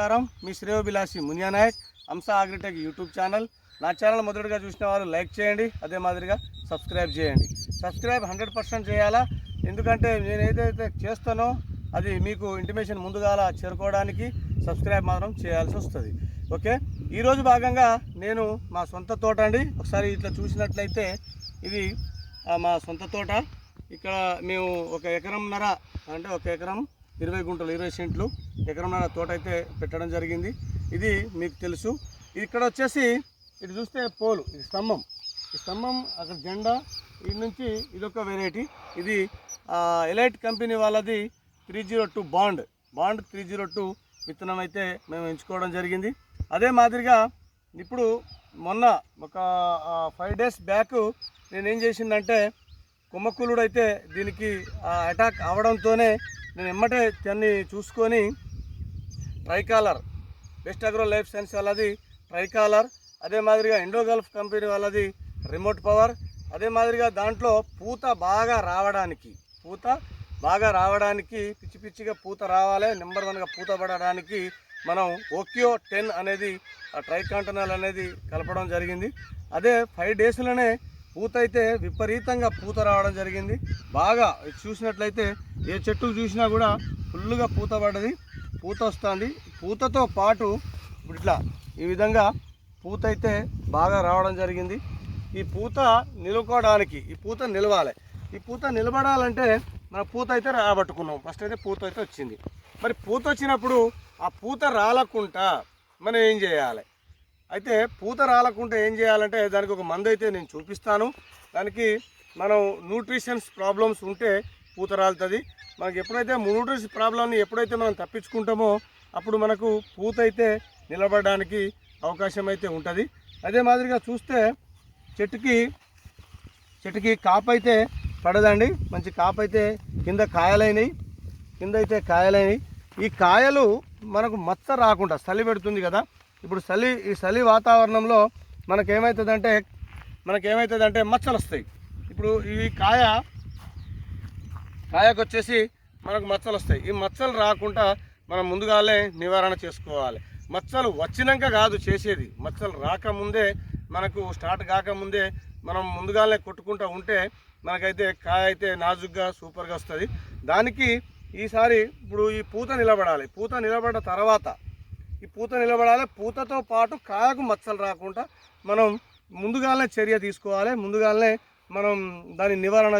నమస్కారం. మీ శ్రేయోభిలాషి Muniya Nayak Hamsa agritech YouTube channel. నా channel మొదటిగా చూసిన వారు లైక్ చేయండి అదే మాదిరిగా సబ్స్క్రైబ్ చేయండి. సబ్స్క్రైబ్ హండ్రెడ్ పర్సెంట్ చేయాలా? ఎందుకంటే నేను ఏదైతే చేస్తానో అది మీకు ఇంటిమేషన్ ముందుగా చేరుకోవడానికి సబ్స్క్రైబ్ మాత్రం చేయాల్సి వస్తుంది. ఓకే? ఈరోజు భాగంగా నేను మా సొంత తోట అండి. ఒకసారి ఇట్లా చూసినట్లయితే ఇది మా సొంత తోట. ఇక్కడ మేము ఒక ఎకరంన్నర అంటే ఒక ఎకరం ఇరవై గుంటలు ఇరవై సెంట్లు ఎకరంన్నర తోట అయితే పెట్టడం జరిగింది. ఇది మీకు తెలుసు. ఇక్కడ వచ్చేసి ఇటు చూస్తే పోలు ఇది స్తంభం. ఈ స్తంభం అక్కడ జెండా ఇది నుంచి ఇదొక వెరైటీ ఇది ఎలైట్ కంపెనీ వాళ్ళది three zero two bond. Bond three zero two విత్తనం అయితే మేము ఎంచుకోవడం జరిగింది. అదే మాదిరిగా ఇప్పుడు మొన్న ఒక ఫైవ్ డేస్ బ్యాక్ నేనేం చేసిందంటే కుమ్మక్కులుడు అయితే దీనికి అటాక్ అవడంతోనే నేను ఎమ్మటే దాన్ని చూసుకొని tricolour best agro life science వాళ్ళది ట్రైకాలర్ అదే మాదిరిగా ఇండో గల్ఫ్ కంపెనీ వాళ్ళది రిమోట్ పవర్ అదే మాదిరిగా దాంట్లో పూత బాగా రావడానికి పూత బాగా రావడానికి పిచ్చి పిచ్చిగా పూత రావాలి నెంబర్ వన్గా పూత పడడానికి మనం ఓకియో టెన్ అనేది ట్రైకాంటనల్ అనేది కలపడం జరిగింది. అదే ఫైవ్ డేస్లోనే పూత అయితే విపరీతంగా పూత రావడం జరిగింది. బాగా ఇది చూసినట్లయితే ఏ చెట్టు చూసినా కూడా ఫుల్గా పూత పడ్డది. పూత వస్తుంది. పూతతో పాటు ఇప్పుడు ఇట్లా ఈ విధంగా పూత అయితే బాగా రావడం జరిగింది. ఈ పూత నిలుకోవడానికి ఈ పూత నిలవాలి. ఈ పూత నిలబడాలంటే మన పూత అయితే రాబట్టుకున్నాం. ఫస్ట్ అయితే పూత అయితే వచ్చింది. మరి పూత వచ్చినప్పుడు ఆ పూత రాలకుండా మనం ఏం చేయాలి? అయితే పూత రాలకుండా ఏం చేయాలంటే దానికి ఒక మందు అయితే నేను చూపిస్తాను. దానికి మనం న్యూట్రిషన్స్ ప్రాబ్లమ్స్ ఉంటే పూత రాలుతుంది. మనకి ఎప్పుడైతే న్యూట్రిషన్ ప్రాబ్లమ్ని ఎప్పుడైతే మనం తప్పించుకుంటామో అప్పుడు మనకు పూత అయితే నిలబడడానికి అవకాశం అయితే ఉంటుంది. అదే మాదిరిగా చూస్తే చెట్టుకి చెట్టుకి కాపు అయితే పడదండి. మంచి కాపు అయితే కింద కాయలైనవి కింద అయితే కాయలైనవి ఈ కాయలు మనకు మచ్చ రాకుండా చలి పెడుతుంది కదా ఇప్పుడు చలి ఈ చలి వాతావరణంలో మనకేమవుతుందంటే మనకేమవుతుందంటే మచ్చలు వస్తాయి ఇప్పుడు ఈ కాయ కాయకు వచ్చేసి మనకు మచ్చలు వస్తాయి ఈ మచ్చలు రాకుండా మనం ముందుగానే నివారణ చేసుకోవాలి. మచ్చలు వచ్చినాక కాదు చేసేది. మచ్చలు రాకముందే మనకు స్టార్ట్ కాకముందే మనం ముందుగానే కొట్టుకుంటూ ఉంటే మనకైతే కాయ అయితే నాజుగ్గా సూపర్గా వస్తుంది. దానికి ఈసారి ఇప్పుడు ఈ పూత నిలబడాలి. పూత నిలబడ్డ తర్వాత ఈ పూత నిలబడాలి. పూతతో పాటు కాయకు మచ్చలు రాకుండా మనం ముందుగానే చర్య తీసుకోవాలి. ముందుగానే మనం దాని నివారణ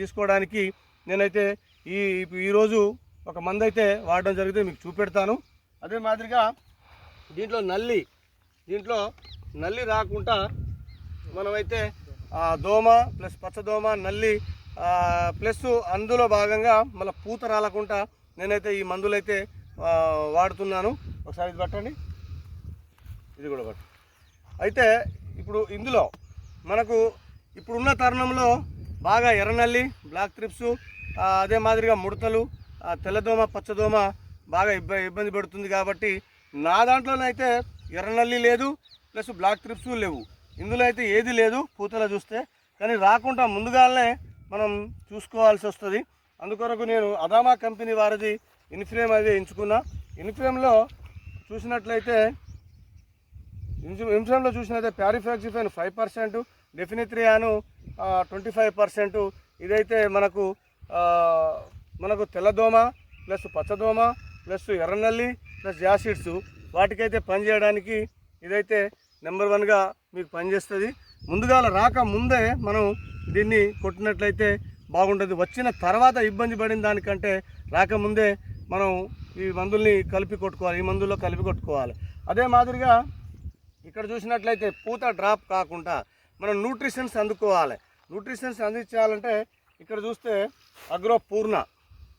తీసుకోవడానికి నేనైతే ఈ ఈరోజు ఒక మందు అయితే వాడడం జరిగితే మీకు చూపెడతాను. అదే మాదిరిగా దీంట్లో నల్లి దీంట్లో నల్లి రాకుండా మనమైతే దోమ ప్లస్ పచ్చదోమ నల్లి ప్లస్ అందులో భాగంగా మళ్ళీ పూత రాలకుండా నేనైతే ఈ మందులైతే వాడుతున్నాను. ఒకసారి ఇది పట్టండి. ఇది కూడా పట్టు. అయితే ఇప్పుడు ఇందులో మనకు ఇప్పుడున్న తరుణంలో బాగా ఎర్రనల్లి బ్లాక్ ట్రిప్స్ అదే మాదిరిగా ముడతలు తెల్లదోమ పచ్చదోమ బాగా ఇబ్బ ఇబ్బంది పెడుతుంది కాబట్టి నా దాంట్లోనైతే ఎర్రనల్లి లేదు ప్లస్ బ్లాక్ త్రిప్స్ లేవు. ఇందులో అయితే ఏది లేదు పూతలో చూస్తే. కానీ రాకుండా ముందుగానే మనం చూసుకోవాల్సి వస్తుంది. అందుకొరకు నేను అదామా కంపెనీ వారిది ఇన్ఫ్లేమ్ అది ఎంచుకున్నా. ఇన్ఫ్లేమ్లో చూసినట్లయితే ఇన్సూరెన్స్లో చూసినట్లయితే ప్యారిఫాక్సిఫైన్ ఫైవ్ పర్సెంట్ డెఫినిత్రియాను ట్వంటీ ఫైవ్ పర్సెంట్. ఇదైతే మనకు మనకు తెల్లదోమ ప్లస్ పచ్చదోమ ప్లస్ ఎర్రనల్లి ప్లస్ జాసిడ్స్. వాటికైతే పనిచేయడానికి ఇదైతే నెంబర్ వన్గా మీకు పనిచేస్తుంది. ముందుగా రాక ముందే మనం దీన్ని కొట్టినట్లయితే బాగుంటుంది వచ్చిన తర్వాత ఇబ్బంది పడిన దానికంటే రాకముందే మనం ఈ మందుల్ని కలిపి కొట్టుకోవాలి ఈ మందుల్లో కలిపి కొట్టుకోవాలి. అదే మాదిరిగా ఇక్కడ చూసినట్లయితే పూత డ్రాప్ కాకుండా మనం న్యూట్రిషన్స్ అందుకోవాలి. న్యూట్రిషన్స్ అందించాలంటే ఇక్కడ చూస్తే అగ్రో పూర్ణ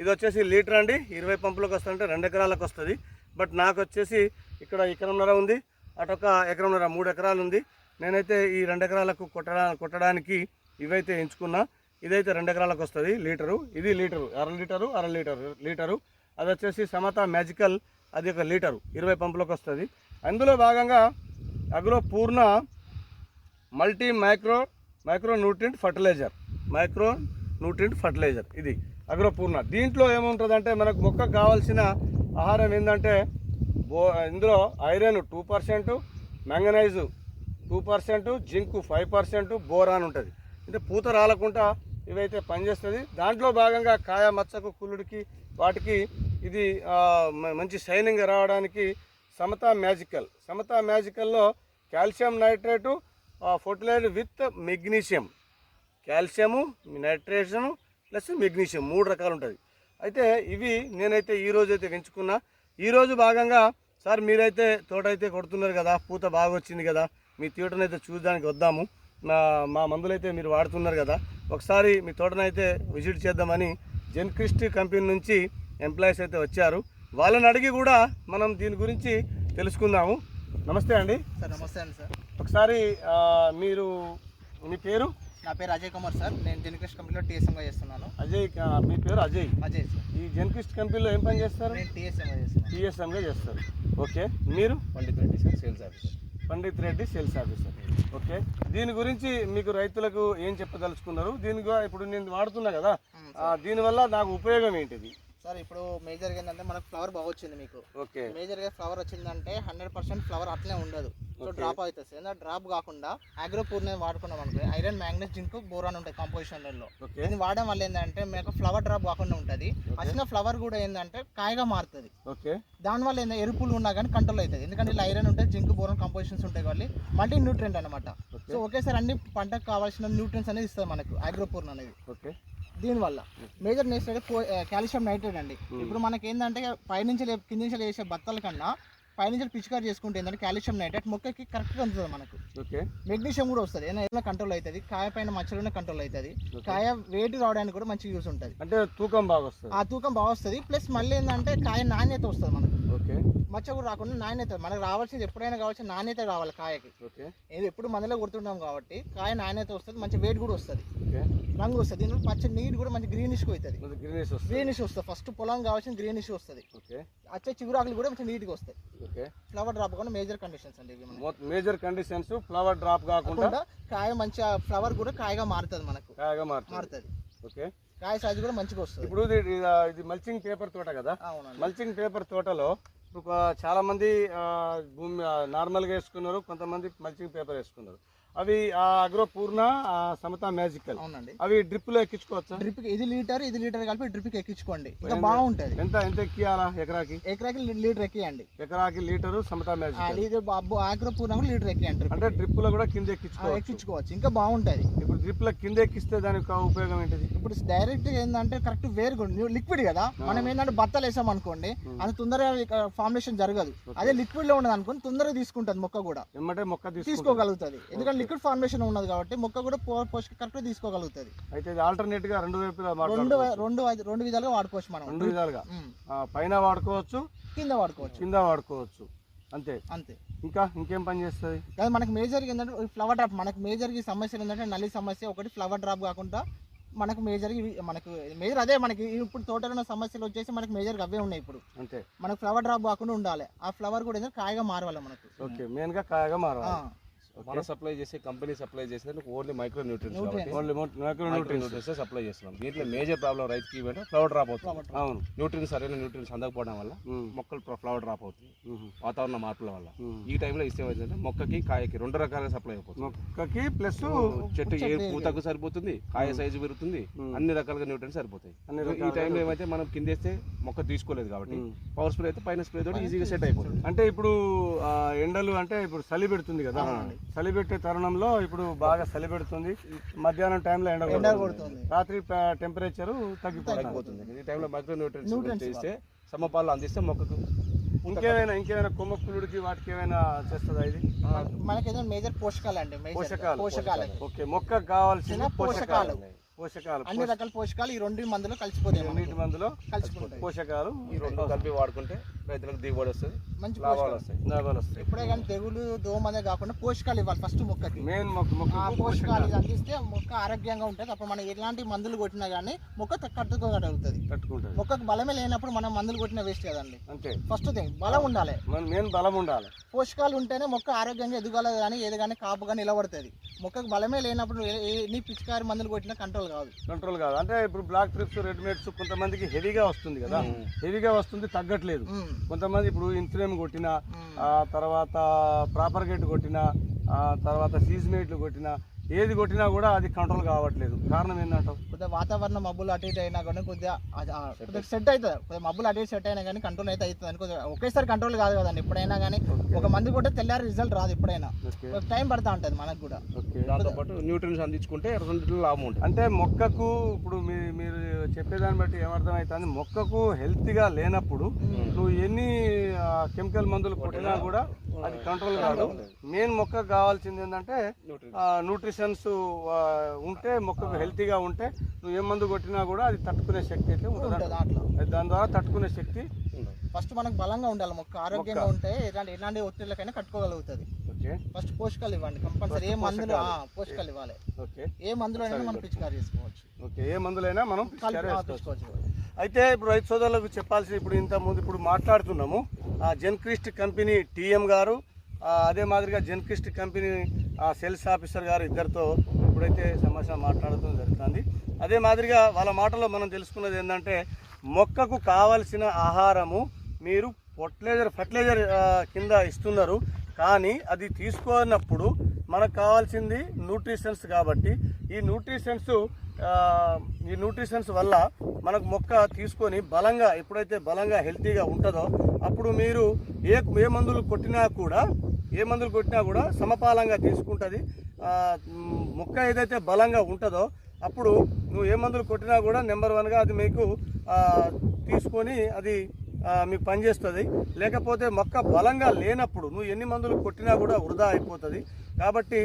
ఇది వచ్చేసి లీటర్ అండి. ఇరవై పంపులకు వస్తుందంటే రెండు ఎకరాలకు వస్తుంది. బట్ నాకు వచ్చేసి ఇక్కడ ఎకరంన్నర ఉంది. అటొక ఎకరంన్నర మూడు ఎకరాలు ఉంది. నేనైతే ఈ రెండు ఎకరాలకు కొట్టడా కొట్టడానికి ఇవైతే ఎంచుకున్నా. ఇదైతే రెండు ఎకరాలకు వస్తుంది లీటరు. ఇది లీటరు. అర లీటరు అర లీటరు లీటరు. అది వచ్చేసి సమత మ్యాజికల్ అది ఒక లీటరు ఇరవై పంపులకు వస్తుంది. అందులో భాగంగా agro Purna multi micro micro nutrient fertiliser micro nutrient fertiliser ఇది అగ్రో పూర్ణ దీంట్లో ఏముంటుందంటే మనకు మొక్కకు కావాల్సిన ఆహారం ఏంటంటే బో ఇందులో iron two percent manganese two percent zinc five percent boron ఉంటుంది. అంటే పూత రాలకుండా ఇవైతే పనిచేస్తుంది. దాంట్లో భాగంగా కాయ మచ్చకు కుళ్ళుడికి వాటికి ఇది మంచి షైనింగ్ రావడానికి Samata magical. Samata మ్యాజికల్లో calcium nitrate fertiliser with magnesium. Calcium nitration plus magnesium మూడు రకాలు ఉంటుంది అయితే ఇవి నేనైతే ఈ అయితే పెంచుకున్నా ఈరోజు భాగంగా సార్ మీరైతే తోట అయితే కొడుతున్నారు కదా పూత బాగా వచ్చింది కదా మీ తోటనైతే చూడడానికి వద్దాము. మా మా మందులు అయితే మీరు వాడుతున్నారు కదా ఒకసారి మీ తోటనైతే విజిట్ చేద్దామని జెన్క్రిస్ట్ కంపెనీ నుంచి ఎంప్లాయీస్ అయితే వచ్చారు. వాళ్ళని అడిగి కూడా మనం దీని గురించి తెలుసుకుందాము. నమస్తే అండి. సార్ నమస్తే అండి సార్. ఒకసారి మీరు మీ పేరు? నా పేరు అజయ్ కుమార్ సార్. నేను జెనికృష్ణ కంపెనీలో టీఎస్ఎంగా చేస్తున్నాను. అజయ్ మీ పేరు అజయ్? అజయ్ సార్. ఈ జెన్కిస్ట్ కంపెనీలో ఏం పని చేస్తారు? నేను టీఎస్ఎంగా చేస్తున్నాను. టీఎస్ఎంగా చేస్తారు. ఓకే. మీరు? Pandit Reddy sir sales officer. Pandit Reddy sales officer. Okay. దీని గురించి మీకు రైతులకు ఏం చెప్పదలుచుకున్నారు? దీని గు- ఇప్పుడు నేను వాడుతున్నా కదా దీనివల్ల నాకు ఉపయోగం ఏంటిది? సార్ ఇప్పుడు మేజర్గా ఏంటంటే మనకు ఫ్లవర్ బాగా వచ్చింది మీకు. ఓకే. మేజర్గా ఫ్లవర్ వచ్చిందంటే హండ్రెడ్ పర్సెంట్ ఫ్లవర్ అట్లే ఉండదు. సో. డ్రాప్ అవుతుంది. సార్ ఎందుకంటే డ్రాప్ కాకుండా అగ్రో పూర్ణ వాడుకున్నాం అనుకో ఐరన్ మ్యాంగ్నెస్ జింక్ బోరాన్ ఉంటాయి కంపోజిషన్లలో ఇది వాడడం వల్ల ఏంటంటే మీకు ఫ్లవర్ డ్రాప్ కాకుండా ఉంటుంది. వచ్చిన ఫ్లవర్ కూడా ఏంటంటే కాయగా మారుతుంది. ఓకే. దానివల్ల ఏంటంటే ఎరుపులు ఉన్నా కానీ కంట్రోల్ అవుతుంది. ఎందుకంటే ఇలా ఐరన్ ఉంటుంది జింక్ బోరన్ కంపోజిషన్స్ ఉంటాయి కాబట్టి మల్టీ న్యూట్రెంట్ అనమాట సో ఒకేసారి అన్ని పంటకు కావాల్సిన న్యూట్రియన్స్ అనేది ఇస్తుంది మనకు అగ్రోపూర్న్ అనేది. ఓకే. దీనివల్ల. మేజర్ నెక్స్ట్ అయితే కాల్షియం నైట్రేట్ అండి. ఇప్పుడు మనకి ఏంటంటే పైనుంచి కింది నుంచి చేసే బత్తల కన్నా పైనుంచి పిచికారి చేసుకుంటే ఏంటంటే కాల్షియం నైట్రేట్ మొక్కకి కరెక్ట్గా అందుతుంది మనకు. ఓకే. మెగ్నీషియం కూడా వస్తుంది. ఏదైనా కంట్రోల్ అవుతుంది. కాయ పైన మచ్చలోనే కంట్రోల్ అవుతుంది. కాయ వెయిట్ రావడానికి కూడా మంచి యూస్ ఉంటుంది. అంటే తూకం బాగా వస్తుంది. ఆ తూకం బాగా వస్తుంది. ప్లస్ మళ్ళీ ఏంటంటే కాయ నాణ్యత వస్తుంది మనకు. ఓకే. మచ్చ కూడా రాకుండా నాణ్యత మనకు రావాల్సింది ఎప్పుడైనా కావాల్సిన నాణ్యత రావాలి కాయకి. ఓకే. ఇది ఎప్పుడు మందులో కొడుతుంటాం కాబట్టి కాయ నాణ్యత వస్తుంది మంచి వెయిట్ కూడా వస్తుంది. రంగు వస్తుంది దీనిలో పచ్చ నీట్ కూడా మంచి గ్రీనిష్ అవుతుంది. గ్రీనిష్ వస్తుంది. గ్రీనిష్ వస్తుంది. ఫస్ట్ పొలం కావాల్సిన గ్రీనిష్ వస్తుంది. ఓకే. వచ్చే చిగురాకులు కూడా మంచి నీట్గా వస్తాయి. ఓకే. ఫ్లవర్ డ్రాప్ కూడా మేజర్ కండిషన్స్ అండి ఇవి మేజర్ కండిషన్స్ ఫ్లవర్ డ్రాప్ కాకుండా కాయ మంచిగా ఫ్లవర్ కూడా కాయగా మారుతుంది మనకు. కాయగా మారుతుంది. ఓకే. కాయ సైజు కూడా మంచిగా వస్తుంది. ఇప్పుడు ఇది మల్చింగ్ పేపర్ తోట కదా? మల్చింగ్ పేపర్ తోటలో ఇప్పుడు చాలామంది భూమి నార్మల్గా వేసుకున్నారు కొంతమంది మల్చింగ్ పేపర్ వేసుకున్నారు. అవి ఆ అగ్రో పూర్ణ సమతా మ్యాజికల్. అవునండి. అవి డ్రిప్లో ఎక్కించుకోవచ్చా? డ్రిప్ ఇది లీటర్ ఇది లీటర్ కలిపి డ్రిప్కి ఎక్కించుకోండి. ఇంకా బాగుంటుంది. ఎంత ఎంత ఎక్కియాలా ఎకరాకి? ఎకరాకి లీటర్ ఎక్కియండి ఎకరాకి లీటరు సమతా మ్యాజికల్. ఇది ఆగ్రో పూర్ణ కూడా లీటర్ ఎక్కియండి అంటే డ్రిప్లో కూడా కింద ఎక్కించుకోవచ్చు. ఎక్కించుకోవచ్చు. ఇంకా బాగుంటుంది. ఇప్పుడు డ్రిప్లో కింద ఎక్కిస్తే దానికి ఉపయోగం ఏంటిది? ఇప్పుడు డైరెక్ట్ ఏంటంటే కరెక్ట్ వేరు లిక్విడ్ కదా. మనం ఏంటంటే బత్తలు వేసాం అనుకోండి అది తొందరగా ఫార్మేషన్ జరగదు. అదే లిక్విడ్లో ఉన్నది అనుకోండి తొందరగా తీసుకుంటది మొక్క కూడా. మొక్క తీసుకో తీసుకోగలుగుతుంది. ఎందుకంటే లిక్విడ్ ఫార్మేషన్ ఉన్నది కాబట్టి మొక్క కూడా పోషక కరెక్ట్ తీసుకోగలుగుతుంది. అయితే ఇది ఆల్టర్నేట్గా రెండు వైపులా రెండు రెండు రెండు విధాలుగా వాడుకోవచ్చు మనం. రెండు విధాలుగా. పైన వాడుకోవచ్చు కింద వాడుకోవచ్చు. కింద వాడుకోవచ్చు. అంతే. అంతే. ఇంకా ఇంకేం పని చేస్తుంది? కానీ మనకి మేజర్ ఏంటంటే ఫ్లవర్ డ్రాప్ మనకి మేజర్ ఈ సమస్యలు ఏంటంటే నల్లి సమస్య ఒకటి ఫ్లవర్ డ్రాప్ కాకుండా మనకు మేజర్ మనకు మేజర్ అదే మనకి ఇప్పుడు తోటలో ఉన్న సమస్యలు వచ్చేసి మనకి మేజర్ అవే ఉన్నాయి ఇప్పుడు. అంతే. మనకు ఫ్లవర్ డ్రాప్ కాకుండా ఉండాలి. ఆ ఫ్లవర్ కూడా ఏంటంటే కాయగా మారవాలి మనకు. ఓకే మెయిన్గా కాయగా మారాలి మన సప్లై చేసే కంపెనీ సప్లై చేసేది only micro nutrients only micro nutrients supply చేస్తున్నాం. దీంట్లో మేజర్ ప్రాబ్లం రైతుకి ఏంటంటే ఫ్లవర్ డ్రాప్ అవుతుంది. అవును. న్యూట్రియన్స్ సరైన న్యూట్రియన్స్ అందకపోవడం వల్ల ఉమ్, మొక్కలు ఫ్లవర్ డ్రాప్ అవుతుంది. ఉమ్, వాతావరణ మార్పుల వల్ల. ఉమ్. ఈ టైంలో ఇస్తే ఏమైందంటే మొక్కకి కాయకి రెండు రకాలుగా సప్లై అయిపోతుంది. మొక్కకి ప్లస్ చెట్టు ఏ పూతకు సరిపోతుంది కాయ సైజు పెరుగుతుంది. అన్ని రకాలుగా న్యూట్రియన్స్ సరిపోతాయి. అన్ని ఈ టైంలో ఏమైతే మనం కిందేస్తే మొక్క తీసుకోలేదు కాబట్టి. పవర్ స్ప్రే అయితే పైన స్ప్రే తోటి ఈజీగా సెట్ అయిపోతుంది. అంటే ఇప్పుడు ఎండలు అంటే ఇప్పుడు చలి పెడుతుంది కదా. చలి పెట్టే తరుణంలో ఇప్పుడు బాగా చలి పెడుతుంది మధ్యాహ్నం టైంలో ఎండ కొడుతుంది. రాత్రి టెంపరేచర్ తగ్గిపోతుంది. ఈ టైంలో మైక్రో న్యూట్రియన్స్ ఇస్తే సమపాలు అందిస్తే మొక్కకు ఇంకేమైనా ఇంకేమైనా కొమ్మక్కులుడికి వాటికి ఏమైనా చేస్తుందా ఇది? మనకి ఏదైనా మేజర్ పోషకాలు అండి పోషకాలు పోషకాలు. ఓకే మొక్కకు కావాల్సిన పోషకాలు. పోషకాలు. అన్ని రకాల పోషకాలు ఈ రెండు మందులు కలిసిపోతాయి. నీటి మందులో కలిసిపోతాయి. పోషకాలు. ఈ రెండు కలిపి వాడుకుంటే రైతులకు దిగుబడి వస్తుంది మంచి లాభాలు పోషకాలు. వస్తాయి. లాభాలు వస్తాయి. ఎప్పుడే కానీ తెగులు దోమనే కాకుండా పోషకాలు ఇవ్వాలి ఫస్ట్ మొక్కకి. మెయిన్ మొక్క మొక్క ఆ పోషకాలు. ఇది అందిస్తే మొక్క ఆరోగ్యంగా ఉంటుంది. అప్పుడు మనం ఎలాంటి మందులు కొట్టినా కానీ మొక్క కట్టుకోగలుగుతుంది కట్టుకుంటుంది. మొక్కకు బలమే లేనప్పుడు మనం మందులు కొట్టిన వేస్ట్ కదండి. అంతే. ఫస్ట్ థింగ్ బలం ఉండాలి. మన మెయిన్ బలం ఉండాలి. పోషకాలు ఉంటేనే మొక్క ఆరోగ్యంగా ఎదగాలి కానీ ఏది కానీ కాపు కానీ నిలబడుతుంది. మొక్కకు బలమే లేనప్పుడు ఎన్ని పిచికారి మందులు కొట్టినా కంట్రోల్ కాదు. కంట్రోల్ కాదు. అంటే ఇప్పుడు బ్లాక్ ట్రిప్స్ రెడ్ మేట్స్ కొంతమందికి హెవీగా వస్తుంది కదా. హెవీగా వస్తుంది తగ్గట్లేదు. ఉమ్, కొంతమంది ఇప్పుడు ఇన్సులిన్ కొట్టిన తర్వాత ప్రాపర్ గేట్ కొట్టిన ఆ తర్వాత సీజ్మేట్లు కొట్టిన ఏది కొట్టినా కూడా అది కంట్రోల్ కావట్లేదు. కారణం ఏంటంటావు కొద్దిగా వాతావరణ మబ్బులు అటు ఇటు అయినా కానీ కొద్దిగా సెట్ అవుతుంది. కొద్దిగా మబ్బులు అటు సెట్ అయినా కానీ కంట్రోల్ అయితే అవుతుంది అని కొద్దిగా ఒకేసారి కంట్రోల్ కాదు కదండి. ఎప్పుడైనా కానీ ఒక మంది కూడా తెల్లారి రిజల్ట్ రాదు ఎప్పుడైనా. టైం పడుతూ ఉంటుంది మనకు కూడా. ఓకే. దాంతో పాటు న్యూట్రియన్స్ అందించుకుంటే రెండింటిలో లాభం ఉంటుంది. అంటే మొక్కకు ఇప్పుడు మీ మీరు చెప్పేదాన్ని బట్టి ఏమర్థమవుతుంది? మొక్కకు హెల్తీగా లేనప్పుడు నువ్వు ఎన్ని కెమికల్ మందులు కొట్టినా కూడా అది కంట్రోల్ కాదు. మెయిన్ మొక్కకు కావాల్సింది ఏంటంటే న్యూట్రిషన్స్ ఉంటే మొక్కకు హెల్తీగా ఉంటే నువ్వు ఏ మందు కొట్టినా కూడా అది తట్టుకునే శక్తి అయితే ఉంటుంది దాని ద్వారా తట్టుకునే శక్తి ఫస్ట్ మనకు బలంగా ఉండాలి. మొక్క ఆరోగ్యంగా ఉంటే ఎలాంటి ఎలాంటి ఒత్తిళ్ళకైనా కట్టుకోగలుగుతుంది. ఓకే. ఫస్ట్ పోషకాలు ఇవ్వండి. కంపల్సరీ ఏ మందులు పోషకాలు ఇవ్వాలి. ఓకే ఏ మందులు అయినా మనం పిచికారి చేసుకోవచ్చు. ఓకే. ఏ మందులైనా మనం పిచికారీ చేసుకోవచ్చు. అయితే ఇప్పుడు రైతు సోదరులకు చెప్పాల్సి ఇప్పుడు ఇంత ముందు ఇప్పుడు మాట్లాడుతున్నాము. ఆ జెన్క్రిస్ట్ కంపెనీ టీఎం గారు అదే మాదిరిగా జెన్క్రిస్ట్ కంపెనీ ఆ, సేల్స్ ఆఫీసర్ గారు ఇద్దరితో ఇప్పుడైతే సమస్య మాట్లాడటం జరుగుతుంది. అదే మాదిరిగా వాళ్ళ మాటలో మనం తెలుసుకున్నది ఏంటంటే మొక్కకు కావలసిన ఆహారము మీరు ఫర్టిలైజర్ ఫర్టిలైజర్ కింద ఇస్తున్నారు. కానీ అది తీసుకున్నప్పుడు మనకు కావాల్సింది న్యూట్రిషన్స్ కాబట్టి ఈ న్యూట్రిషన్స్ ఈ న్యూట్రిషన్స్ వల్ల మనకు మొక్క తీసుకొని బలంగా ఎప్పుడైతే బలంగా హెల్తీగా ఉంటుందో అప్పుడు మీరు ఏ ఏ మందులు కొట్టినా కూడా ఏ మందులు కొట్టినా కూడా సమపాలంగా తీసుకుంటుంది. మొక్క ఏదైతే బలంగా ఉంటుందో అప్పుడు నువ్వు ఏ మందులు కొట్టినా కూడా నెంబర్ వన్గా అది మీకు తీసుకొని అది మీకు పనిచేస్తుంది. లేకపోతే మొక్క బలంగా లేనప్పుడు నువ్వు ఎన్ని మందులు కొట్టినా కూడా వృధా అయిపోతుంది. కాబట్టి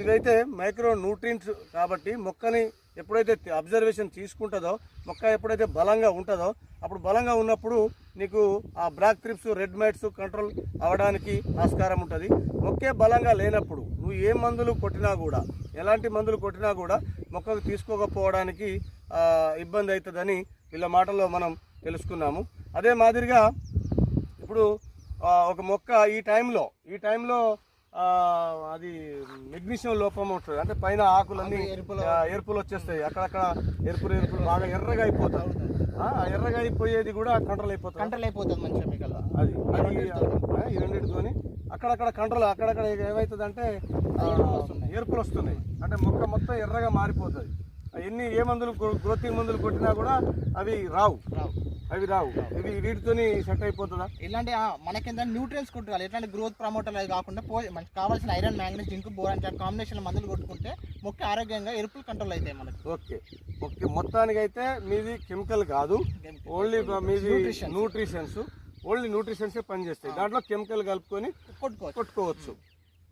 ఇదైతే మైక్రో న్యూట్రియంట్స్ కాబట్టి మొక్కని ఎప్పుడైతే అబ్జర్వేషన్ తీసుకుంటుందో మొక్క ఎప్పుడైతే బలంగా ఉంటుందో అప్పుడు బలంగా ఉన్నప్పుడు నీకు ఆ black thrips red mites control అవ్వడానికి ఆస్కారం ఉంటుంది. మొక్కే బలంగా లేనప్పుడు నువ్వు ఏ మందులు కొట్టినా కూడా ఎలాంటి మందులు కొట్టినా కూడా మొక్కకు తీసుకోకపోవడానికి ఇబ్బంది అవుతుందని వీళ్ళ మాటల్లో మనం తెలుసుకున్నాము. అదే మాదిరిగా ఇప్పుడు ఒక మొక్క ఈ టైంలో ఈ టైంలో అది మెగ్నీషియం లోపం ఉంటుంది. అంటే పైన ఆకులన్నీ ఎరుపులు- వచ్చేస్తాయి. అక్కడక్కడ ఎరుపులు ఎరుపులు బాగా ఎర్రగా అయిపోతాయి. ఎర్రగా అయిపోయేది కూడా కంట్రోల్ అయిపోతుంది కంట్రోల్ అయిపోతుంది మంచిగా మీకు అది అది రెండింటితోని. అక్కడక్కడ కంట్రోల్ అక్కడక్కడ ఏమవుతుంది అంటే ఎరుపులు వస్తున్నాయి. అంటే మొక్క మొత్తం ఎర్రగా మారిపోతుంది. ఎన్ని ఏ మందులు గ్రోతింగ్ మందులు కొట్టినా కూడా అవి రావు. రావు. అవి రావు. ఇవి వీటితోని సెట్ అయిపోతుందా? ఇలాంటి మనకేంటంటే న్యూట్రియన్స్ కొట్టుకోవాలి. ఎట్లాంటి గ్రోత్ ప్రమోటర్ అది కాకుండా పో మనకి కావాల్సిన iron manganese zinc boron combination మందులు కొట్టుకుంటే మొక్క ఆరోగ్యంగా ఎరుపులు కంట్రోల్ అవుతాయి మనకి. ఓకే. ఓకే మొత్తానికైతే మీది కెమికల్ కాదు. ఓన్లీ మీది. న్యూట్రిషన్స్ ఓన్లీ న్యూట్రిషన్సే పనిచేస్తాయి. దాంట్లో కెమికల్ కలుపుకొని కొట్టుకోవచ్చు.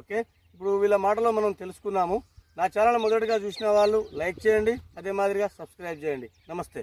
ఓకే? ఇప్పుడు వీళ్ళ మాటలో మనం తెలుసుకున్నాము. నా ఛానల్ మొదటిగా చూసిన వాళ్ళు లైక్ చేయండి. అదే మాదిరిగా సబ్స్క్రైబ్ చేయండి. నమస్తే.